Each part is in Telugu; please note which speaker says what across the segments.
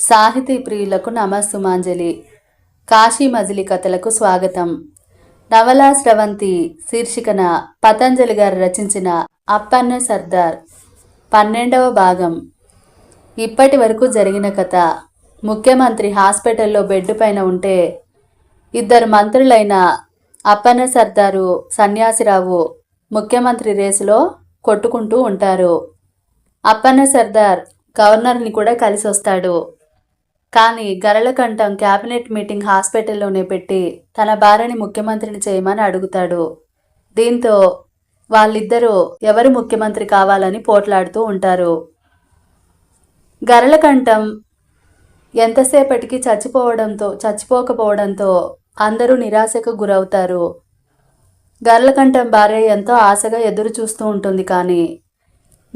Speaker 1: సాహితీ ప్రియులకు నమస్సుమాంజలి. కాశీ మజిలీ కథలకు స్వాగతం. నవలా స్రవంతి శీర్షికన పతంజలి గారు రచించిన అప్పన్న సర్దార్ పన్నెండవ భాగం. ఇప్పటి వరకు జరిగిన కథ. ముఖ్యమంత్రి హాస్పిటల్లో బెడ్ పైన ఉంటే ఇద్దరు మంత్రులైన అప్పన్న సర్దారు సన్యాసిరావు ముఖ్యమంత్రి రేసులో కొట్టుకుంటూ ఉంటారు. అప్పన్న సర్దార్ గవర్నర్ని కూడా కలిసి వస్తాడు కానీ గరళకంఠం క్యాబినెట్ మీటింగ్ హాస్పిటల్లోనే పెట్టి తన భార్యని ముఖ్యమంత్రిని చేయమని అడుగుతాడు. దీంతో వాళ్ళిద్దరూ ఎవరు ముఖ్యమంత్రి కావాలని పోట్లాడుతూ ఉంటారు. గరళకంఠం ఎంతసేపటికి చచ్చిపోవడంతో చచ్చిపోకపోవడంతో అందరూ నిరాశకు గురవుతారు. గర్లకంఠం భార్య ఎంతో ఆశగా ఎదురు చూస్తూ ఉంటుంది కానీ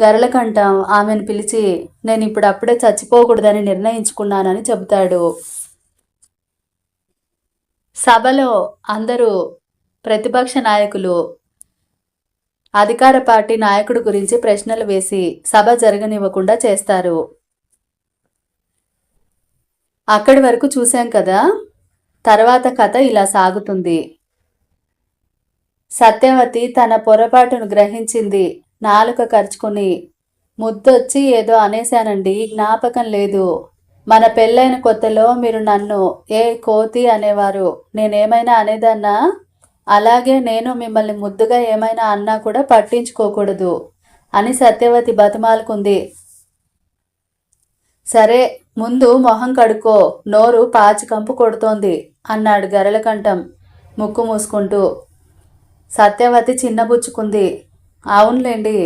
Speaker 1: గరళకంఠం ఆమెను పిలిచి నేను ఇప్పుడు అప్పుడే చచ్చిపోకూడదని నిర్ణయించుకున్నానని చెబుతాడు. సభలో అందరూ ప్రతిపక్ష నాయకులు అధికార పార్టీ నాయకుడు గురించి ప్రశ్నలు వేసి సభ జరగనివ్వకుండా చేస్తారు. అక్కడి వరకు చూశాం కదా? తర్వాత కథ ఇలా సాగుతుంది. సత్యవతి తన పొరపాటును గ్రహించింది. నాలుక ఖర్చుకుని ముద్దొచ్చి ఏదో అనేశానండి జ్ఞాపకం లేదు. మన పెళ్ళైన కొత్తలో మీరు నన్ను ఏ కోతి అనేవారు నేనేమైనా అనేదన్నా? అలాగే నేను మిమ్మల్ని ముద్దుగా ఏమైనా అన్నా కూడా పట్టించుకోకూడదు అని సత్యవతి బతిమాలుకుంది. సరే ముందు మొహం కడుక్కో నోరు పాచి కంపు కొడుతోంది అన్నాడు గరళకంఠం ముక్కు మూసుకుంటూ. సత్యవతి చిన్నబుచ్చుకుంది. అవునులేండి.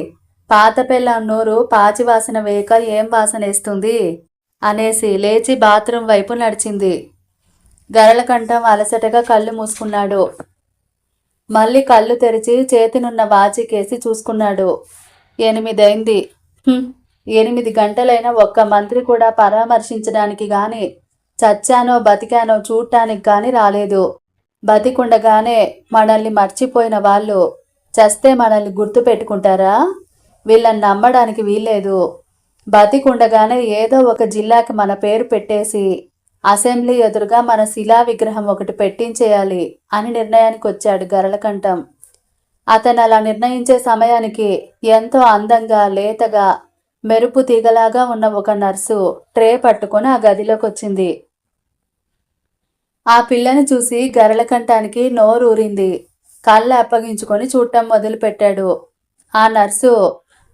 Speaker 1: పాత పిల్ల నోరు పాచి వాసన వేయక ఏం వాసన వేస్తుంది? అనేసి లేచి బాత్రూం వైపు నడిచింది. గరళకంఠం అలసటగా కళ్ళు మూసుకున్నాడు. మళ్ళీ కళ్ళు తెరిచి చేతినున్న వాచికేసి చూసుకున్నాడు. ఎనిమిదైంది. ఎనిమిది గంటలైన ఒక్క మంత్రి కూడా పరామర్శించడానికి గాని చచ్చానో బతికానో చూడటానికి గాని రాలేదు. బతికుండగానే మనల్ని మర్చిపోయిన వాళ్ళు చస్తే మనల్ని గుర్తు పెట్టుకుంటారా? వీళ్ళని నమ్మడానికి వీల్లేదు. బతికుండగానే ఏదో ఒక జిల్లాకి మన పేరు పెట్టేసి అసెంబ్లీ ఎదురుగా మన శిలా విగ్రహం ఒకటి పెట్టించేయాలి అని నిర్ణయానికి వచ్చాడు గరళకంఠం. అతను అలా నిర్ణయించే సమయానికి ఎంతో అందంగా లేతగా మెరుపు తీగలాగా ఉన్న ఒక నర్సు ట్రే పట్టుకొని ఆ గదిలోకి వచ్చింది ఆ పిల్లని చూసి గరళకంఠానికి నోరూరింది. కళ్ళు అప్పగించుకొని చూడటం మొదలుపెట్టాడు. ఆ నర్సు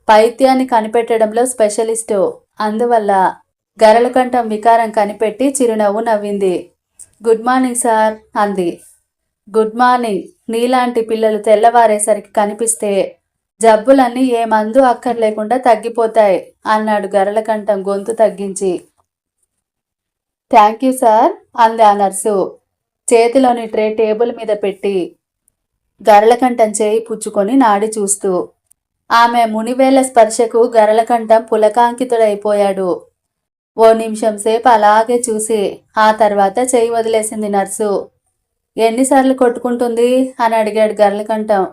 Speaker 1: పైత్యాన్ని కనిపెట్టడంలో స్పెషలిస్టు. అందువల్ల గరళకంఠం వికారం కనిపెట్టి చిరునవ్వు నవ్వింది. గుడ్ మార్నింగ్ సార్ అంది. Good morning. నీలాంటి పిల్లలు తెల్లవారేసరికి కనిపిస్తే జబ్బులన్నీ ఏ మందు అక్కర్లేకుండా తగ్గిపోతాయి అన్నాడు గరళకంఠం గొంతు తగ్గించి. థ్యాంక్ యూ సార్ అంది ఆ నర్సు. చేతిలోని ట్రే టేబుల్ మీద పెట్టి గరళకంఠం చేయి పుచ్చుకొని నాడి చూస్తూ ఆమె మునివేల స్పర్శకు గరళకంఠం పులకాంకితుడైపోయాడు. ఓ నిమిషం సేపు అలాగే చూసి ఆ తర్వాత చేయి వదిలేసింది నర్సు. ఎన్నిసార్లు కొట్టుకుంటుంది? అని అడిగాడు గరళకంఠం.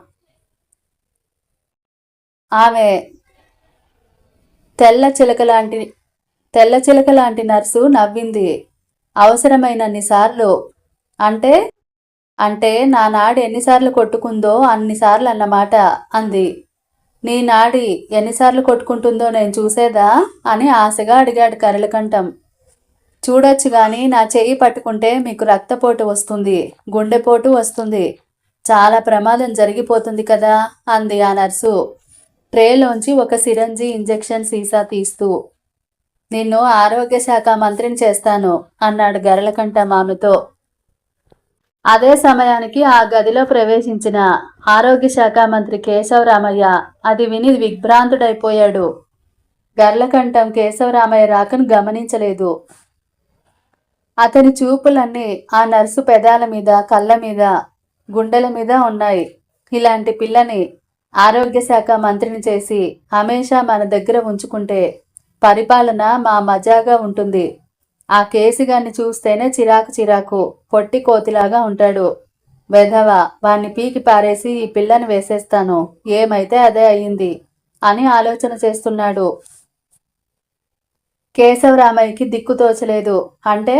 Speaker 1: ఆమె తెల్ల చిలక లాంటి తెల్ల చిలక లాంటి నర్సు నవ్వింది. అవసరమైనన్నిసార్లు అంటే అంటే నా నాడి ఎన్నిసార్లు కొట్టుకుందో అన్నిసార్లు అన్నమాట అంది. నీ నాడి ఎన్నిసార్లు కొట్టుకుంటుందో నేను చూసేదా అని ఆశగా అడిగాడు కరళకంఠం చూడొచ్చు గాని నా చెయ్యి పట్టుకుంటే మీకు రక్తపోటు వస్తుంది గుండెపోటు వస్తుంది. చాలా ప్రమాదం జరిగిపోతుంది కదా అంది ఆ నర్సు. ట్రేలోంచి ఒక సిరంజి ఇంజెక్షన్ సీసా తీస్తూ. నిన్ను ఆరోగ్య శాఖ మంత్రిని చేస్తాను అన్నాడు గరళకంఠం ఆమెతో. అదే సమయానికి ఆ గదిలో ప్రవేశించిన ఆరోగ్య శాఖ మంత్రి కేశవరామయ్య అది విని విభ్రాంతుడైపోయాడు. గర్లకంఠం కేశవరామయ్య రాకను గమనించలేదు. అతని చూపులన్నీ ఆ నర్సు పెదాల మీద కళ్ళ మీద గుండెల మీద ఉన్నాయి. ఇలాంటి పిల్లని ఆరోగ్య శాఖ మంత్రిని చేసి హమేషా మన దగ్గర ఉంచుకుంటే పరిపాలన మా మజాగా ఉంటుంది. ఆ కేసుగాన్ని చూస్తేనే చిరాకు చిరాకు పొట్టి కోతిలాగా ఉంటాడు. వెధవ వాణ్ణి పీకి పారేసి ఈ పిల్లని వేసేస్తాను. ఏమైతే అదే అయ్యింది అని ఆలోచన చేస్తున్నాడు. కేశవరామయ్యకి దిక్కు తోచలేదు. అంటే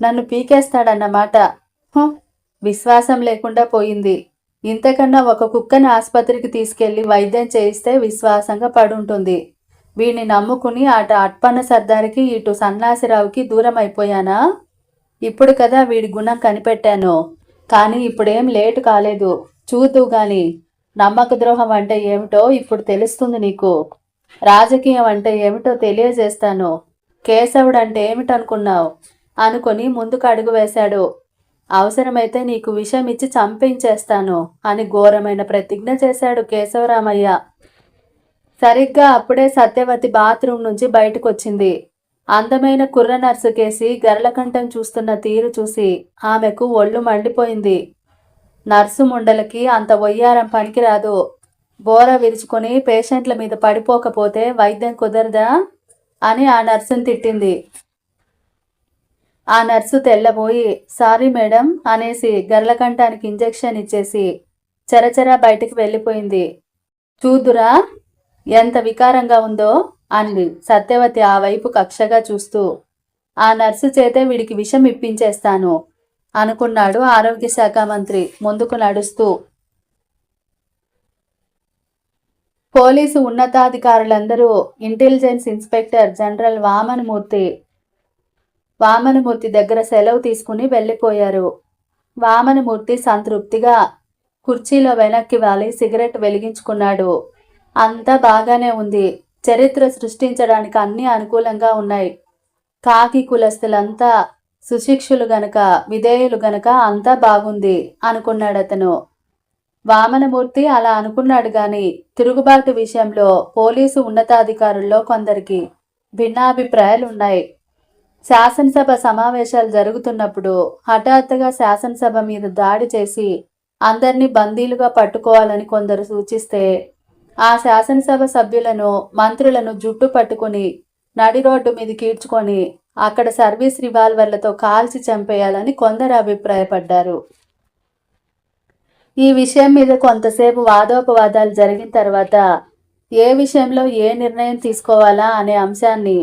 Speaker 1: నన్ను పీకేస్తాడన్నమాట. విశ్వాసం లేకుండా పోయింది. ఇంతకన్నా ఒక కుక్కని ఆసుపత్రికి తీసుకెళ్ళి వైద్యం చేయిస్తే విశ్వాసంగా పడుంటుంది. వీడిని నమ్ముకుని అటు అట్పన్న సర్దారికి ఇటు సన్నాసిరావుకి దూరం అయిపోయానా ఇప్పుడు కదా వీడి గుణం కనిపెట్టాను. కానీ ఇప్పుడేం లేటు కాలేదు. చూద్దు గాని నమ్మక ద్రోహం అంటే ఏమిటో ఇప్పుడు తెలుస్తుంది నీకు. రాజకీయం అంటే ఏమిటో తెలియజేస్తాను. కేశవుడు అంటే ఏమిటనుకున్నావు? అనుకొని ముందుకు అడుగు వేశాడు. అవసరమైతే నీకు విషయం ఇచ్చి చంపించేస్తాను అని ఘోరమైన ప్రతిజ్ఞ చేశాడు కేశవరామయ్య. సరిగ్గా అప్పుడే సత్యవతి బాత్రూమ్ నుంచి బయటకు వచ్చింది అందమైన కుర్ర నర్సు కేసి గరలకంఠం చూస్తున్న తీరు చూసి ఆమెకు ఒళ్ళు మండిపోయింది. నర్సు ముండలకి అంత ఒయ్యారం పనికిరాదు. బోర విరుచుకొని పేషెంట్ల మీద పడిపోకపోతే వైద్యం కుదరదా? అని ఆ నర్సుని తిట్టింది. ఆ నర్సు తెల్లబోయి సారీ మేడం అనేసి గర్లకంఠానికి ఇంజెక్షన్ ఇచ్చేసి చరచరా బయటికి వెళ్ళిపోయింది. చూదురా ఎంత వికారంగా ఉందో అంది. సత్యవతి ఆ వైపు కక్షగా చూస్తూ ఆ నర్సు చేతే వీడికి విషం ఇప్పించేస్తాను అనుకున్నాడు ఆరోగ్య శాఖ మంత్రి ముందుకు నడుస్తూ. Police ఉన్నతాధికారులందరూ intelligence inspector general Vamanamurthy Vamanamurthy దగ్గర సెలవు తీసుకుని వెళ్ళిపోయారు. వామనమూర్తి సంతృప్తిగా కుర్చీలో వెనక్కి వాలి సిగరెట్ వెలిగించుకున్నాడు. అంతా బాగానే ఉంది. చరిత్ర సృష్టించడానికి అన్ని అనుకూలంగా ఉన్నాయి. కాకి కులస్తులంతా సుశిక్షులు గనక విధేయులు గనక అంతా బాగుంది అనుకున్నాడు అతను వామనమూర్తి అలా అనుకున్నాడు గాని తిరుగుబాటు విషయంలో పోలీసు ఉన్నతాధికారుల్లో కొందరికి భిన్నాభిప్రాయాలు ఉన్నాయి శాసనసభ సమావేశాలు జరుగుతున్నప్పుడు హఠాత్తుగా శాసనసభ మీద దాడి చేసి అందరినీ బందీలుగా పట్టుకోవాలని కొందరు సూచిస్తే ఆ శాసనసభ సభ్యులను మంత్రులను జుట్టు పట్టుకుని నడి రోడ్డు మీద కీడ్చుకొని అక్కడ సర్వీస్ రివాల్వర్లతో కాల్చి చంపేయాలని కొందరు అభిప్రాయపడ్డారు. ఈ విషయం మీద కొంతసేపు వాదోపవాదాలు జరిగిన తర్వాత ఏ విషయంలో ఏ నిర్ణయం తీసుకోవాలా అనే అంశాన్ని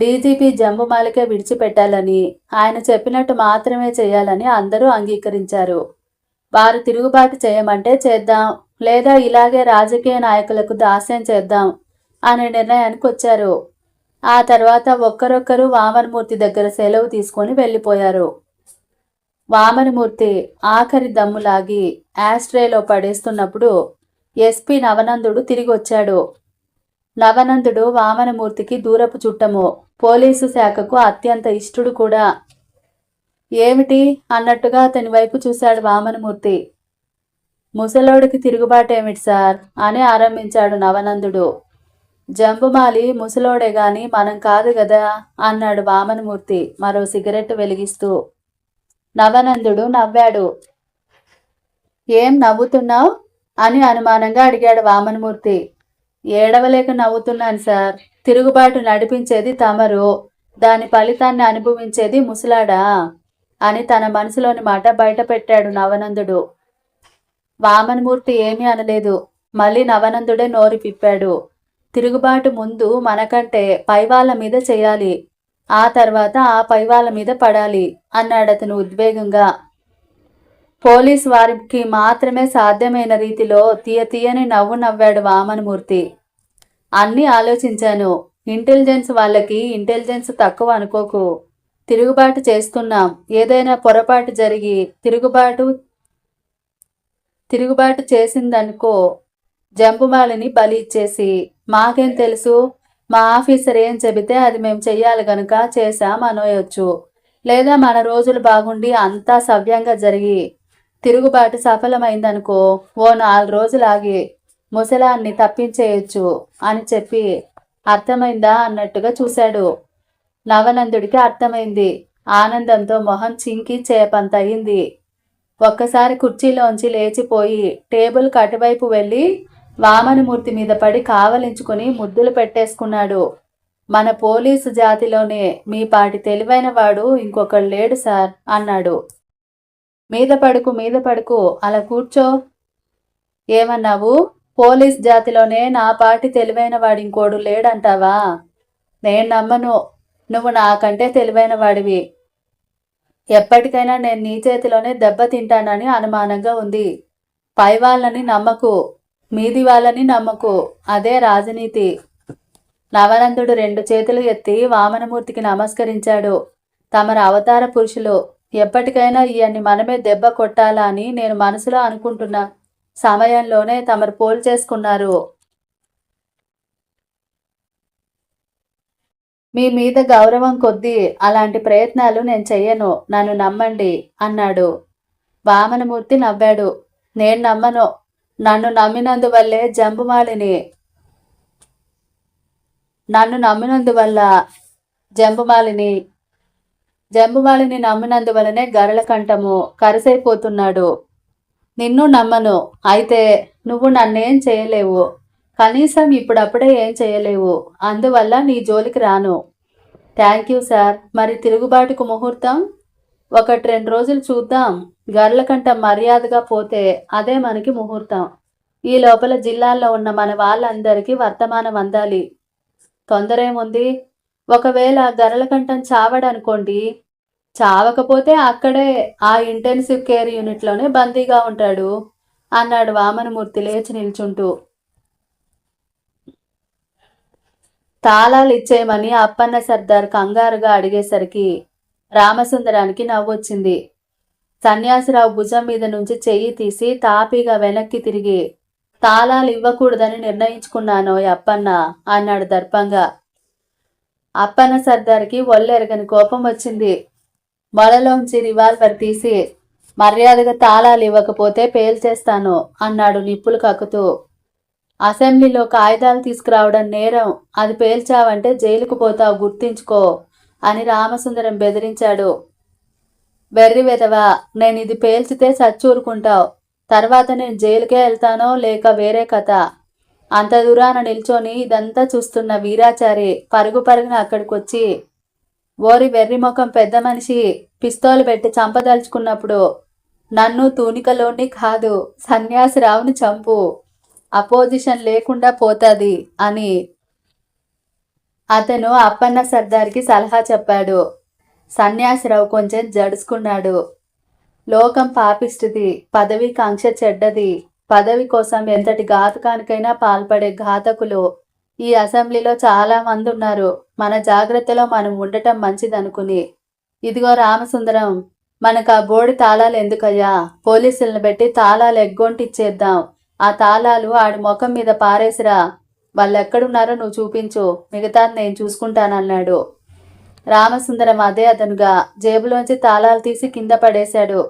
Speaker 1: డీజీపీ జంబుమాలికే విడిచిపెట్టాలని ఆయన చెప్పినట్టు మాత్రమే చేయాలని అందరూ అంగీకరించారు. వారు తిరుగుబాటు చేయమంటే చేద్దాం లేదా ఇలాగే రాజకీయ నాయకులకు దాస్యం చేద్దాం అనే నిర్ణయానికి వచ్చారు. ఆ తర్వాత ఒక్కరొక్కరు వామనమూర్తి దగ్గర సెలవు తీసుకొని వెళ్ళిపోయారు. వామనమూర్తి ఆఖరి దమ్ము లాగి యాస్ట్రేలో పడేస్తున్నప్పుడు ఎస్పీ నవనందుడు తిరిగి వచ్చాడు నవనందుడు వామనమూర్తికి దూరపు చుట్టము పోలీసు శాఖకు అత్యంత ఇష్టుడు కూడా. ఏమిటి? అన్నట్టుగా అతని వైపు చూశాడు వామనమూర్తి. ముసలోడికి తిరుగుబాటేమిటి సార్? అని ఆరంభించాడు నవనందుడు. జంబుమాలి ముసలోడే గాని మనం కాదు కదా అన్నాడు వామనమూర్తి మరో సిగరెట్ వెలిగిస్తూ. నవనందుడు నవ్వాడు. ఏం నవ్వుతున్నావు? అని అనుమానంగా అడిగాడు వామనమూర్తి. ఏడవలేక నవ్వుతున్నాను సార్. తిరుగుబాటు నడిపించేది తమరు. దాని ఫలితాన్ని అనుభవించేది ముసలాడా? అని తన మనసులోని మాట బయట పెట్టాడు నవనందుడు. వామనమూర్తి ఏమీ అనలేదు. మళ్ళీ నవనందుడే నోరు పిప్పాడు తిరుగుబాటు ముందు మనకంటే పైవాళ్ళ మీద చేయాలి. ఆ తర్వాత ఆ పైవాళ్ళ మీద పడాలి అన్నాడు అతను ఉద్వేగంగా. పోలీస్ వారికి మాత్రమే సాధ్యమైన రీతిలో తీయ తీయని నవ్వు నవ్వాడు వామనమూర్తి. అన్నీ ఆలోచించాను. ఇంటెలిజెన్స్ వాళ్ళకి ఇంటెలిజెన్స్ తక్కువ అనుకోకు. తిరుగుబాటు చేస్తున్నాం. ఏదైనా పొరపాటు జరిగి తిరుగుబాటు తిరుగుబాటు చేసిందనుకో జంబుమాలిని బలి ఇచ్చేసి మాకేం తెలుసు? మా ఆఫీసర్ ఏం చెబితే అది మేము చెయ్యాలి గనుక చేశాం అనోయొచ్చు లేదా మన రోజులు బాగుండి అంతా సవ్యంగా జరిగి తిరుగుబాటు సఫలమైందనుకో ఓ నాలుగు రోజులు ఆగి ముసలాన్ని తప్పించేయొచ్చు అని చెప్పి అర్థమైందా అన్నట్టుగా చూశాడు. నవనందుడికి అర్థమైంది. ఆనందంతో మొహం చింకి చేపంత అయింది. ఒక్కసారి కుర్చీలోంచి లేచిపోయి టేబుల్ కటువైపు వెళ్ళి వామనమూర్తి మీద పడి కావలించుకుని ముద్దులు పెట్టేసుకున్నాడు. మన పోలీసు జాతిలోనే మీ పాటి తెలివైన వాడు ఇంకొకడు లేడు సార్ అన్నాడు. మీద పడుకు మీద పడుకు అలా కూర్చో. ఏమన్నావు? పోలీస్ జాతిలోనే నా పాటి తెలివైన వాడు ఇంకోడు లేడంటావా? నేను నమ్మను. నువ్వు నాకంటే తెలివైన వాడివి. ఎప్పటికైనా నేను నీ చేతిలోనే దెబ్బతింటానని అనుమానంగా ఉంది. పై వాళ్ళని నమ్మకు మీది వాళ్ళని నమ్మకు. అదే రాజనీతి. నవనందుడు రెండు చేతులు ఎత్తి వామనమూర్తికి నమస్కరించాడు. తమరు అవతార పురుషులు ఎప్పటికైనా ఈయన్ని మనమే దెబ్బ కొట్టాలా అని నేను మనసులో అనుకుంటున్నా. సమయంలోనే తమరు పోల్ మీ మీద గౌరవం కొద్దీ అలాంటి ప్రయత్నాలు నేను చెయ్యను. నన్ను నమ్మండి అన్నాడు. వామనమూర్తి నవ్వాడు. నేను నమ్మను. నన్ను నమ్మినందువల్లే జంబుమాలిని. నన్ను నమ్మినందువల్ల జంబుమాలిని. జంబుమాలిని నమ్మినందువలనే గరళ కంఠము కరసైపోతున్నాడు. నిన్ను నమ్మను. అయితే నువ్వు నన్నేం చేయలేవు. కనీసం ఇప్పుడప్పుడే ఏం చేయలేవు. అందువల్ల నీ జోలికి రాను. Thank you sir. మరి తిరుగుబాటుకు ముహూర్తం? ఒకటి రెండు రోజులు చూద్దాం. గర్లకంట మర్యాదగా పోతే అదే మనకి ముహూర్తం. ఈ లోపల జిల్లాల్లో ఉన్న మన వాళ్ళందరికీ వర్తమానం అందాలి. తొందర ఏముంది ఒకవేళ గరలకంఠం చావడనుకోండి చావకపోతే అక్కడే ఆ ఇంటెన్సివ్ కేర్ యూనిట్లోనే బందీగా ఉంటాడు అన్నాడు వామనమూర్తి లేచి నిల్చుంటూ. తాళాలు ఇచ్చేయమని అప్పన్న సర్దార్ కంగారుగా అడిగేసరికి రామసుందరానికి నవ్వొచ్చింది. సన్యాసిరావు భుజం మీద నుంచి చెయ్యి తీసి తాపీగా వెనక్కి తిరిగి తాళాలు ఇవ్వకూడదని నిర్ణయించుకున్నాను అప్పన్న అన్నాడు దర్పంగా అప్పన్న సర్దార్కి ఒళ్ళెరగని కోపం వచ్చింది. మొలలోంచి రివాల్వర్ తీసి మర్యాదగా తాళాలు ఇవ్వకపోతే పేల్చేస్తాను అన్నాడు నిప్పులు కక్కుతూ. అసెంబ్లీలో కాగితాలు తీసుకురావడం నేరం. అది పేల్చావంటే జైలుకు పోతావు గుర్తించుకో అని రామసుందరం బెదిరించాడు. వెర్రి వెదవా నేను ఇది పేల్చితే చచ్చూరుకుంటావు తర్వాత నేను జైలుకే వెళ్తానో లేక వేరే కథ. అంత దూరాన నిల్చొని ఇదంతా చూస్తున్న వీరాచారి పరుగు పరుగున అక్కడికి వచ్చి ఓరి వెర్రి ముఖం పెద్ద మనిషి పిస్తోలు పెట్టి చంపదలుచుకున్నప్పుడు నన్ను తూనికలోని కాదు సన్యాసిరావుని చంపు. అపోజిషన్ లేకుండా పోతుంది అని అతను అప్పన్న సర్దార్కి సలహా చెప్పాడు. సన్యాసిరావు కొంచెం జడుచుకున్నాడు లోకం పాపిస్తుంది పదవి కాంక్ష చెడ్డది. పదవి కోసం ఎంతటి ఘాతకానికైనా పాల్పడే ఘాతకులు ఈ అసెంబ్లీలో చాలా మంది ఉన్నారు. మన జాగ్రత్తలో మనం ఉండటం మంచిదనుకుని. ఇదిగో రామసుందరం మనకు ఆ బోడి తాళాలు ఎందుకయ్యా? పోలీసులను పెట్టి తాళాలు ఎగ్గొంటిచ్చేద్దాం. ఆ తాళాలు ఆడి ముఖం మీద పారేసిరా. వాళ్ళు ఎక్కడున్నారో నువ్వు చూపించు. మిగతాది నేను చూసుకుంటానన్నాడు. రామసుందరం అదే అతనుగా జేబులోంచి తాళాలు తీసి కింద పడేశాడు.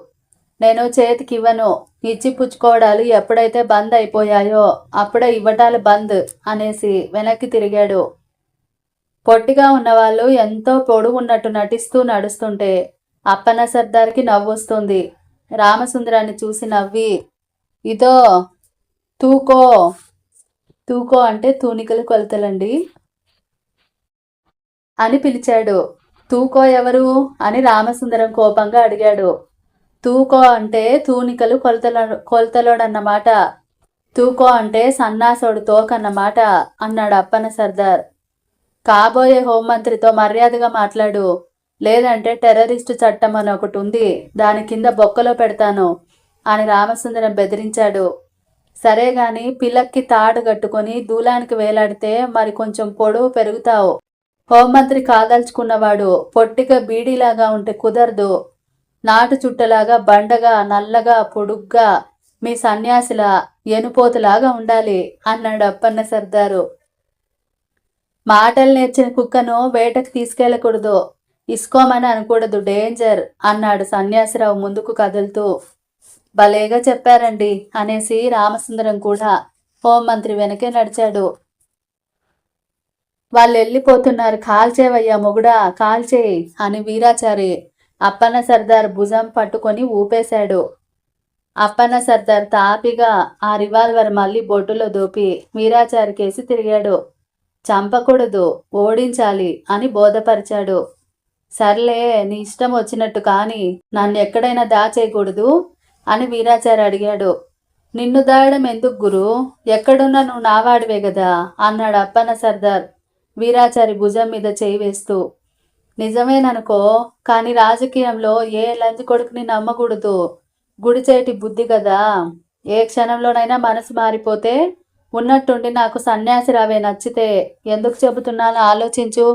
Speaker 1: నేను చేతికి ఇవ్వను ఇచ్చి పుచ్చుకోవడాలు ఎప్పుడైతే బంద్ అయిపోయాయో అప్పుడే ఇవ్వటాలు బంద్ అనేసి వెనక్కి తిరిగాడు. పొట్టిగా ఉన్నవాళ్ళు ఎంతో పొడుగున్నట్టు నటిస్తూ నడుస్తుంటే అప్పన సర్దార్కి నవ్వొస్తుంది. రామసుందరాన్ని చూసి నవ్వి ఇదో తూకో. తూకో అంటే తూనికలు కొలతలండి. అని పిలిచాడు. తూకో ఎవరు? అని రామసుందరం కోపంగా అడిగాడు. తూకో అంటే తూనికలు కొలతలో కొలతలోడన్నమాట. తూకో అంటే సన్నాసోడు తోకన్నమాట అన్నాడు అప్పన సర్దార్. కాబోయే హోంమంత్రితో మర్యాదగా మాట్లాడు. లేదంటే టెర్రరిస్టు చట్టం అని ఒకటి ఉంది. దాని కింద బొక్కలో పెడతాను అని రామసుందరం బెదిరించాడు. సరే గాని పిల్లక్కి తాడు కట్టుకొని దూలానికి వేలాడితే మరి కొంచెం పొడవు పెరుగుతావు. హోంమంత్రి కాదల్చుకున్నవాడు పొట్టిగా బీడీలాగా ఉంటే కుదరదు. నాటు చుట్టలాగా బండగా నల్లగా పొడుగ్గా మీ సన్యాసిల ఎనుపోతులాగా ఉండాలి అన్నాడు అప్పన్న సర్దారు. మాటలు నేర్చిన కుక్కను వేటకు తీసుకెళ్ళకూడదు ఇసుకోమని అనకూడదు డేంజర్ అన్నాడు సన్యాసిరావు ముందుకు కదులుతూ. భలేగా చెప్పారండి అనేసి రామసుందరం కూడా హోంమంత్రి వెనకే నడిచాడు. వాళ్ళు వెళ్ళిపోతున్నారు కాల్చేవయ్యా మొగుడా కాల్చేయి అని వీరాచారి అప్పన్న సర్దార్ భుజం పట్టుకొని ఊపేశాడు. అప్పన్న సర్దార్ తాపిగా ఆ రివాల్వర్ మళ్ళీ బొట్టులో దూపి వీరాచారి కేసి తిరిగాడు. చంపకూడదు ఓడించాలి అని బోధపరిచాడు. సర్లే నీ ఇష్టం వచ్చినట్టు కానీ నన్ను ఎక్కడైనా దాచేయకూడదు అని వీరాచారి అడిగాడు. నిన్ను దాయడం ఎందుకు గురు? ఎక్కడున్నా నువ్వు నావాడివే కదా అన్నాడు అప్పన్న సర్దార్ వీరాచారి భుజం మీద చేయి వేస్తూ. నిజమేననుకో కానీ రాజకీయంలో ఏ లంచి కొడుకుని నమ్మకూడదు. గుడిచేటి బుద్ధి కదా ఏ క్షణంలోనైనా మనసు మారిపోతే ఉన్నట్టుండి నాకు సన్యాసి రావే నచ్చితే ఎందుకు చెబుతున్నానో ఆలోచించు.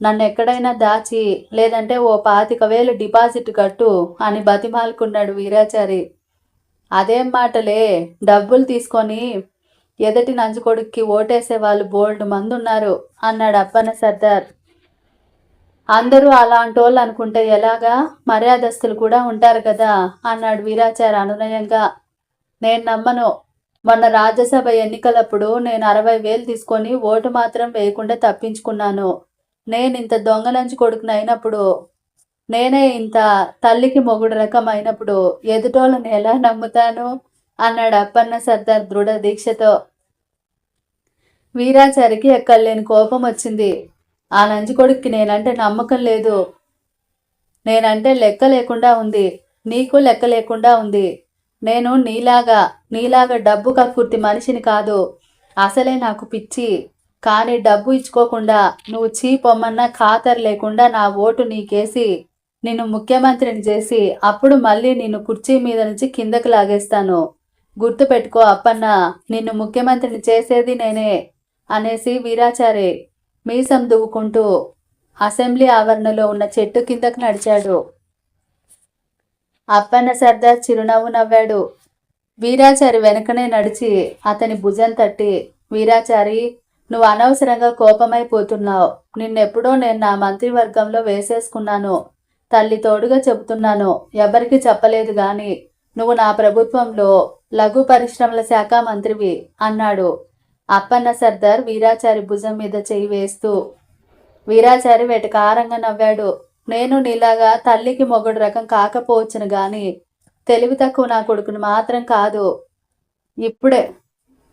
Speaker 1: నన్ను ఎక్కడైనా దాచి లేదంటే ఓ పాతిక వేలు డిపాజిట్ కట్టు అని బతిమాలుకున్నాడు వీరాచారి. అదేం మాటలే? డబ్బులు తీసుకొని ఎదటి నంజుకొడుక్కి ఓటేసే వాళ్ళు బోల్డ్ మంది ఉన్నారు అన్నాడు అప్పన్న సర్దార్. అందరూ అలాంటి వాళ్ళు అనుకుంటే ఎలాగా? మర్యాదస్తులు కూడా ఉంటారు కదా? అన్నాడు వీరాచార అనునయంగా. నేను నమ్మను. మొన్న రాజ్యసభ ఎన్నికలప్పుడు నేను అరవై వేలు తీసుకొని ఓటు మాత్రం వేయకుండా తప్పించుకున్నాను. నేను ఇంత దొంగలంచి కొడుకుని అయినప్పుడు నేనే ఇంత తల్లికి మొగుడు రకం అయినప్పుడు ఎదుటోళ్ళని ఎలా నమ్ముతాను? అన్నాడు అప్పన్న సర్దార్ దృఢ దీక్షతో. వీరాచారికి ఎక్కలేని కోపం వచ్చింది. ఆ నంజి కొడుక్కి నేనంటే నమ్మకం లేదు. నేనంటే లెక్క లేకుండా ఉంది. నీకు లెక్క లేకుండా ఉంది. నేను నీలాగా నీలాగా డబ్బు కక్కుర్తి మనిషిని కాదు. అసలే నాకు పిచ్చి. కానీ డబ్బు ఇచ్చుకోకుండా నువ్వు చీ పొమ్మన్న ఖాతరు లేకుండా నా ఓటు నీకేసి నిన్ను ముఖ్యమంత్రిని చేసి అప్పుడు మళ్ళీ నిన్ను కుర్చీ మీద నుంచి కిందకు లాగేస్తాను. గుర్తుపెట్టుకో అప్పన్న నిన్ను ముఖ్యమంత్రిని చేసేది నేనే అనేసి వీరాచారి మీసం దువ్వుకుంటూ అసెంబ్లీ ఆవరణలో ఉన్న చెట్టు కిందకు నడిచాడు. అప్పన్న సర్దార్ చిరునవ్వు నవ్వాడు. వీరాచారి వెనకనే నడిచి అతని భుజం తట్టి వీరాచారి నువ్వు అనవసరంగా కోపమైపోతున్నావు. నిన్నెప్పుడో నేను నా మంత్రివర్గంలో వేసేసుకున్నాను. తల్లి తోడుగా చెబుతున్నాను. ఎవరికి చెప్పలేదు గాని నువ్వు నా ప్రభుత్వంలో లఘు పరిశ్రమల శాఖ మంత్రివి అన్నాడు. అప్పన్న సర్దార్ వీరాచారి భుజం మీద చేయి వేస్తూ వీరాచారి వెటకారంగా నవ్వాడు. నేను నీలాగా తల్లికి మొగుడు రకం కాకపోవచ్చును గాని తెలివి తక్కువ నా కొడుకుని మాత్రం కాదు. ఇప్పుడే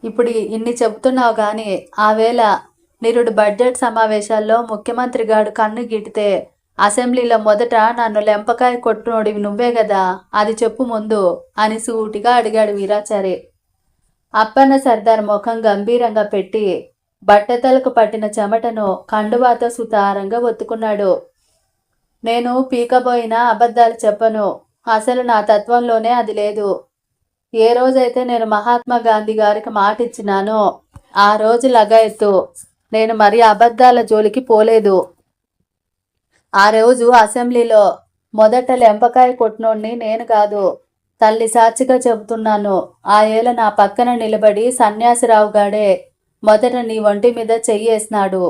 Speaker 1: ఇప్పుడు ఇన్ని చెబుతున్నావు కానీ ఆ వేళ నిరుడు బడ్జెట్ సమావేశాల్లో ముఖ్యమంత్రి గాడు కన్ను గిటితే అసెంబ్లీలో మొదట నన్ను లెంపకాయ కొట్టునోడివి నువ్వే కదా అది చెప్పు ముందు అని సూటిగా అడిగాడు వీరాచారి. అప్పన్న సర్దార్ ముఖం గంభీరంగా పెట్టి బట్టతలకు పట్టిన చెమటను కండువాతో సుతారంగా ఒత్తుకున్నాడు. నేను పీకబోయినా అబద్ధాలు చెప్పను అసలు నా తత్వంలోనే అది లేదు. ఏ రోజైతే నేను మహాత్మా గాంధీ గారికి మాట ఇచ్చినానో ఆ రోజు లగాయత్తు నేను మరి అబద్ధాల జోలికి పోలేదు. ఆ రోజు అసెంబ్లీలో మొదట లెంపకాయ కొట్టినోడిని నేను కాదు తల్లి సాక్షిగా చెబుతున్నాను. ఆ ఏళ నా పక్కన నిలబడి సన్యాసిరావు గాడే మొదట నీ ఒంటి మీద చెయ్యేసినాడు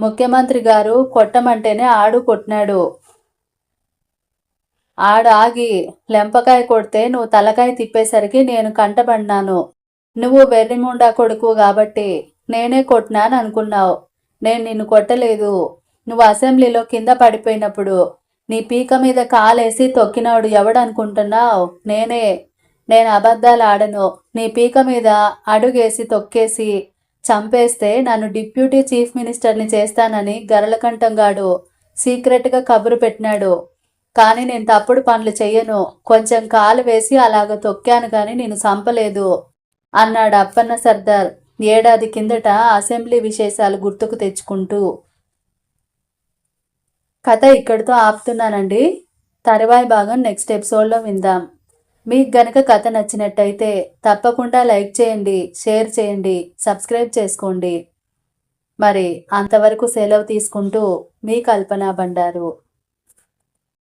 Speaker 1: ముఖ్యమంత్రి గారు కొట్టమంటేనే ఆడు కొట్టినాడు. ఆడ ఆగి లెంపకాయ కొడితే నువ్వు తలకాయ తిప్పేసరికి నేను కంటబడినాను. నువ్వు వెర్రిముండా కొడుకు కాబట్టి నేనే కొట్టినాను అనుకున్నావు నేను నిన్ను కొట్టలేదు. నువ్వు అసెంబ్లీలో కింద పడిపోయినప్పుడు నీ పీక మీద కాలేసి తొక్కినాడు ఎవడనుకుంటున్నావు? నేనే. నేను అబద్ధాలు ఆడను. నీ పీక మీద అడుగేసి తొక్కేసి చంపేస్తే నన్ను డిప్యూటీ చీఫ్ మినిస్టర్ని చేస్తానని గరళకంఠంగాడు సీక్రెట్గా కబురు పెట్టినాడు. కానీ నేను తప్పుడు పనులు చెయ్యను. కొంచెం కాలు వేసి అలాగ తొక్కాను కానీ నేను చంపలేదు అన్నాడు అప్పన్న సర్దార్ ఏడాది కిందట అసెంబ్లీ విశేషాలు గుర్తుకు తెచ్చుకుంటూ. కథ ఇక్కడితో ఆపుతున్నానండి. తర్వాయి భాగం నెక్స్ట్ ఎపిసోడ్లో విందాం. మీకు గనక కథ నచ్చినట్టయితే తప్పకుండా లైక్ చేయండి షేర్ చేయండి సబ్స్క్రైబ్ చేసుకోండి. మరి అంతవరకు సెలవు తీసుకుంటూ మీ కల్పన బండారు